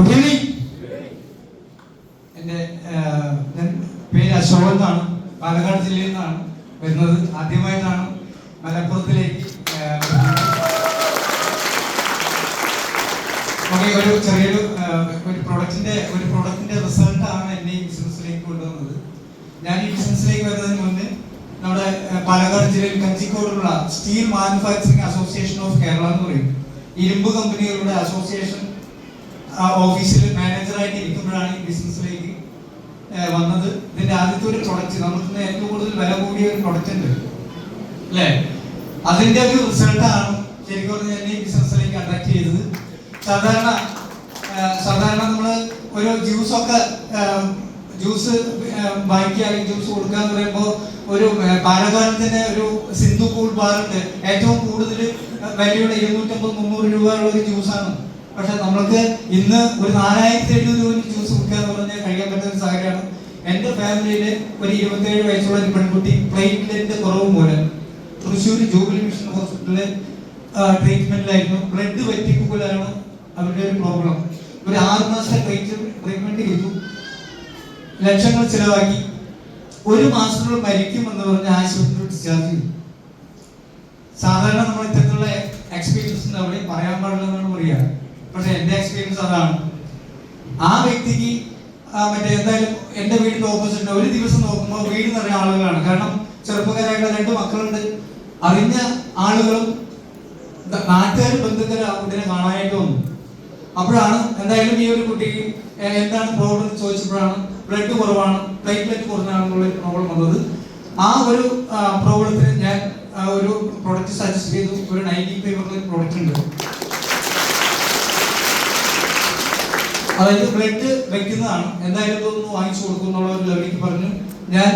Good evening എന്റെ പേര് അശോക് എന്നാണ്. പാലക്കാട് ജില്ലയിൽ നിന്നാണ് വരുന്നത്. ആദ്യമായിട്ടാണ് മലപ്പുറത്തിലേക്ക്. ഓക്കെ ഒരു ചെറിയൊരു ഒരു പ്രൊഡക്റ്റിന്റെ ഒരു പ്രൊഡക്റ്റിന്റെ റിസൾട്ട് ആണ് എന്നെ ഈ ബിസിനസ്സിലേക്ക് കൊണ്ടുവന്നത്. ഞാൻ ഈ ബിസിനസ്സിലേക്ക് വരുന്നതിന് മുന്നേ നമ്മുടെ പാലക്കാട് ജില്ലയിൽ കഞ്ചിക്കോടുള്ള steel manufacturing association of Kerala എന്ന് പറയും. ഇരുമ്പ് കമ്പനികളുടെ അസോസിയേഷൻ ആ ഓഫീസിൽ മാനേജറായിട്ട് ഇരിക്കുമ്പോഴാണ് ഈ ബിസിനസ്സിലേക്ക് വന്നത്. ഇതിന്റെ ആദ്യത്തെ ഒരു പ്രൊഡക്റ്റ് നമുക്ക് ഏറ്റവും കൂടുതൽ വില കൂടിയ ഒരു പ്രൊഡക്റ്റ് ഉണ്ട്. അല്ലേ? അതിന്റെ ഒരു റിസൾട്ടാണ് ശരിക്കും പറഞ്ഞാൽ എന്നെ ഈ ബിസിനസ്സിലേക്ക് അട്രാക്ട് ചെയ്തത്. സാധാരണ സാധാരണ നമ്മൾ ഒരു ജ്യൂസൊക്കെ ജ്യൂസ് വാങ്ങിക്കുക അല്ലെങ്കിൽ ജ്യൂസ് കൊടുക്കുക എന്ന് പറയുമ്പോൾ ഒരു ഏഹ്, ഒരു സിന്ധു കൂൾ ബാറുണ്ട്. ഏറ്റവും കൂടുതൽ വിലയുടെ ഇരുന്നൂറ്റമ്പത് മുന്നൂറ് രൂപയുള്ള ഒരു ജ്യൂസാണ് പക്ഷെ നമ്മൾക്ക് ഇന്ന് ഒരു നാലായിരത്തി എഴുന്നൂറ് രൂപ ജ്യൂസ് കുടിക്കുക എന്ന് പറഞ്ഞാൽ കഴിയാൻ പറ്റുന്ന ഒരു സാഹചര്യമാണ്. എന്റെ ഫാമിലിയിൽ ഒരു ഇരുപത്തിയേഴ് വയസ്സുള്ള ഒരു പെൺകുട്ടി പ്ലേറ്റ്ലെറ്റ് കുറവ് മൂലം തൃശ്ശൂർ ജൂബിലി മിഷൻ ഹോസ്പിറ്റലിൽ ട്രീറ്റ്മെന്റിലായിരുന്നു ബ്ലഡ് വറ്റിക്കുമ്പോഴാണ് അവരുടെ ഒരു പ്രോബ്ലം. ഒരു ആറ് മാസത്തെ ട്രീറ്റ്മെന്റ് ചെയ്തു. ലക്ഷങ്ങൾ ചിലവാക്കി. ഒരു മാസത്തിനുള്ളിൽ മരിക്കുമെന്ന് പറഞ്ഞ് ആശുപത്രിയിൽ ഡിസ്ചാർജ് ചെയ്തു. സാധാരണ നമ്മൾ ഇത്തരത്തിലുള്ള എക്സ്പീരിയൻസ് അവിടെ പറയാൻ പാടില്ലെന്നാണ് പറയുക. പക്ഷെ എന്റെ എക്സ്പീരിയൻസ് അതാണ്. ആ വ്യക്തിക്ക് മറ്റേ എന്തായാലും എന്റെ വീടിന്റെ ഓപ്പോസിറ്റ് ഒരു ദിവസം നോക്കുമ്പോൾ വീട് നിറയെ ആളുകളാണ്. കാരണം ചെറുപ്പക്കാരായിട്ടുള്ള രണ്ട് മക്കളുണ്ട്. അറിഞ്ഞ ആളുകളും നാട്ടുകാർ നാട്ടുകാരും ബന്ധുക്കാരും കുട്ടീനെ കാണാനായിട്ട് വന്നു. അപ്പോഴാണ് എന്തായാലും ഈ ഒരു കുട്ടിക്ക് എന്താണ് പ്രോബ്ലം എന്ന് ചോദിച്ചപ്പോഴാണ് ബ്ലഡ് കുറവാണ് പ്ലേറ്റ്ലെറ്റ് കുറഞ്ഞാണെന്നുള്ള പ്രോബ്ലം വന്നത്. ആ ഒരു പ്രോബ്ലത്തിന് ഞാൻ ഒരു പ്രോഡക്റ്റ് സജസ്റ്റ് ചെയ്തു. ഒരു നൈന്റി ഫൈവ് പ്രൊഡക്റ്റ് ഉണ്ട്. അതായത് ബ്ലഡ് വെക്കുന്നതാണ്. എന്തായാലും ഇതൊന്ന് വാങ്ങിച്ചു കൊടുക്കുന്നുള്ള ഒരു ലെവലിലേക്ക് പറഞ്ഞു. ഞാൻ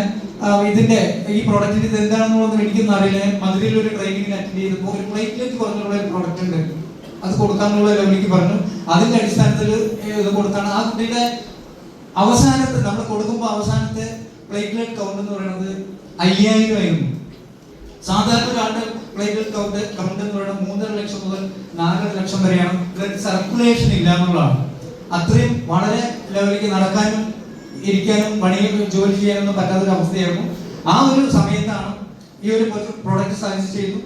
ഇതിന്റെ ഈ പ്രോഡക്റ്റിന്റെ ഇത് എന്താണെന്നുള്ളത് എനിക്കൊന്നും അറിയില്ല. ഞാൻ മധുരയിൽ ഒരു ട്രെയിനിങ്ങിന് അറ്റൻഡ് ചെയ്തപ്പോൾ ഒരു പ്ലേറ്റ്ലെറ്റ് പറഞ്ഞുള്ള ഒരു പ്രോഡക്റ്റ് ഉണ്ട് അത് കൊടുക്കാന്നുള്ള ലെവലിക്ക് പറഞ്ഞു. അതിന്റെ അടിസ്ഥാനത്തിൽ ഇത് കൊടുത്താണ്. കുട്ടിയുടെ അവസാനത്തെ നമ്മൾ കൊടുക്കുമ്പോൾ അവസാനത്തെ പ്ലേറ്റ്ലെറ്റ് കൗണ്ട് എന്ന് പറയുന്നത് അയ്യായിരം ആയിരുന്നു. സാധാരണ ഒരാളുടെ പ്ലേറ്റ്ലെറ്റ് കൗണ്ട് കൗണ്ട് എന്ന് പറയുന്നത് മൂന്നര ലക്ഷം മുതൽ നാലര ലക്ഷം വരെയാണ്. ബ്ലഡ് സർക്കുലേഷൻ ഇല്ല എന്നുള്ളതാണ്. അത്രയും വളരെ ലെവലിലേക്ക് നടക്കാനും ഇരിക്കാനും പണിയും ജോലി ചെയ്യാനൊന്നും പറ്റാത്തൊരു അവസ്ഥയായിരുന്നു. ആ ഒരു സമയത്താണ് ഈ ഒരു പ്രോഡക്റ്റ് സജസ്റ്റ് ചെയ്തു.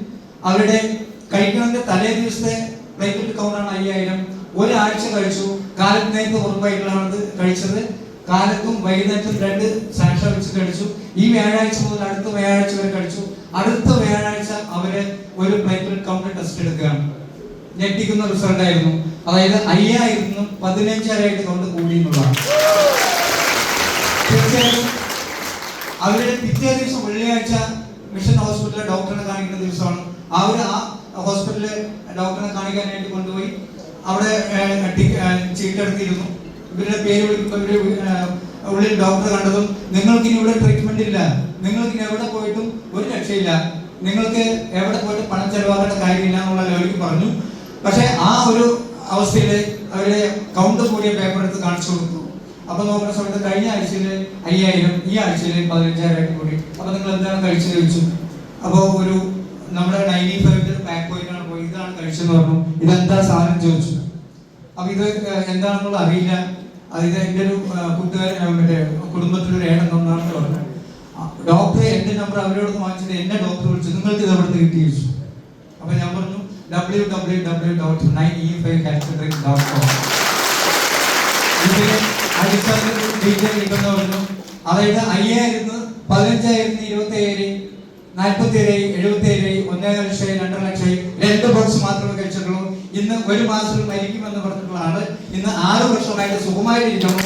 അവരുടെ കഴിക്കുന്നതിന്റെ തലേ ദിവസത്തെ പ്ലേറ്റ് കൗണ്ടാണ് അയ്യായിരം. ഒരാഴ്ച കഴിച്ചു. കാലത്ത് നേരത്തെ ഉറപ്പായിട്ടാണ് ഇത് കഴിച്ചത്. കാലത്തും വൈകുന്നേരത്തും രണ്ട് സാക്ഷ വെച്ച് കഴിച്ചു. ഈ വ്യാഴാഴ്ച മുതൽ അടുത്ത വ്യാഴാഴ്ച വരെ കഴിച്ചു. അടുത്ത വ്യാഴാഴ്ച അവർ ഒരു പ്ലേറ്റ് കൗണ്ട് ടെസ്റ്റ് എടുക്കുകയാണ്. ഞെട്ടിക്കുന്ന റിസൾട്ട് ആയിരുന്നു. അതായത് അയ്യായിരത്തിനും പതിനഞ്ചായിരമായിട്ട് കൊണ്ട് കൂടി എന്നുള്ളതാണ് തീർച്ചയായും അവരുടെ പിറ്റേ ദിവസം വെള്ളിയാഴ്ച മിഷൻ ഹോസ്പിറ്റലിലെ ഡോക്ടറിനെ കാണിക്കുന്ന ദിവസമാണ്. അവർ ആ ഹോസ്പിറ്റലിലെ ഡോക്ടറിനെ കാണിക്കാനായിട്ട് കൊണ്ടുപോയി അവിടെ ചീട്ടെടുത്തിരുന്നു ഇവരുടെ പേര് വിളിക്കുമ്പോൾ ഉള്ളിൽ ഡോക്ടർ കണ്ടതും നിങ്ങൾക്ക് ഇനി ഇവിടെ ട്രീറ്റ്മെന്റ് ഇല്ല. നിങ്ങൾക്ക് ഇനി എവിടെ പോയിട്ടും ഒരു രക്ഷയില്ല. നിങ്ങൾക്ക് എവിടെ പോയിട്ട് പണം ചെലവാക്കേണ്ട കാര്യമില്ല എന്നുള്ള ലെവലിലേക്ക് പറഞ്ഞു. പക്ഷെ ആ ഒരു അവസ്ഥയിൽ അവരെ കൗണ്ട് കൂടിയ പേപ്പർ എടുത്ത് കാണിച്ചു കൊടുത്തു. അപ്പൊ നോക്കുന്ന സമയത്ത് കഴിഞ്ഞ ആഴ്ചയിൽ അയ്യായിരം ഈ ആഴ്ചയിൽ പതിനഞ്ചായിരം കൂടി. അപ്പൊ നിങ്ങൾ എന്താണ് കഴിച്ചു ചോദിച്ചു. അപ്പൊ ഒരു നമ്മുടെ നയന്റി ഫൈവിന്റെ ബാക്ക് പോയിന്റാണ് പോയി ഇതാണ് കഴിച്ചെന്ന് പറഞ്ഞു. ഇതെന്താ സാധനം ചോദിച്ചു. അപ്പൊ ഇത് എന്താണെന്നുള്ള അറിയില്ല. അത് ഇത് എന്റെ ഒരു കൂട്ടുകാരൻ മറ്റേ കുടുംബത്തിലൊരു ഏടെന്നാണ് പറഞ്ഞത് ഡോക്ടറെ എന്റെ നമ്പർ അവരോട് വാങ്ങിച്ചിട്ട് എന്നെ ഡോക്ടർ വിളിച്ചു. നിങ്ങൾക്ക് ഇത് എവിടെ കിട്ടി ചോദിച്ചു. അപ്പൊ ഞാൻ പറഞ്ഞു W W W dot nine E five calculator dot com ഇതിൽ അടിസ്ഥാന ഡീറ്റെയിൽ കിട്ടുന്ന പറഞ്ഞു അതായത് അയ്യായിരത്തിന് പതിനഞ്ചായിരത്തിന് ഇരുപത്തി ഏഴ് നാൽപ്പത്തി ഏഴ് എഴുപത്തി ഏഴ് ഒന്നേ ലക്ഷം രണ്ടര ലക്ഷം രണ്ട് ബോക്സ് മാത്രമേ കഴിച്ചിട്ടുള്ളൂ. ഇന്ന് ഒരു മാസം മരിക്കുമെന്ന് പറഞ്ഞിട്ടുള്ളതാണ്. ഇന്ന് ആറ് വർഷമായിട്ട് സുഖമായിട്ടിരിക്കുന്നു.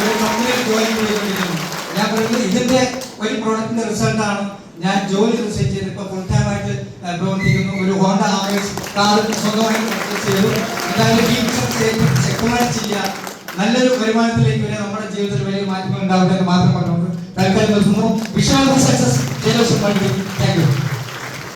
ഒരു കമ്പനിയിൽ ജോലി ചെയ്തുകൊണ്ടിരിക്കുന്നു. ഞാൻ പറയുന്നത് ഇതിന്റെ ഒരു പ്രോഡക്റ്റിന്റെ റിസൾട്ടാണ് ഞാൻ ജോലി റിസൈൻ ചെയ്ത് ഇപ്പൊ ഫുൾ ടൈം ആയിട്ട് പ്രവർത്തിക്കുന്നു. ഒരു ഹോണ്ട ആവേഴ്സ് കാർ purchase ചെയ്തു. എന്തായാലും ഈ സെക്യുലർ ചെയ്യുക നല്ലൊരു വരുമാനത്തിലേക്ക് വരെ നമ്മുടെ ജീവിതത്തിൽ വലിയ മാറ്റങ്ങൾ ഉണ്ടാവട്ടെ എന്ന് മാത്രം പറഞ്ഞുകൊണ്ട് തൽക്കാലം നിർത്തുന്നു. വിശാല സക്സസ് താങ്ക് യു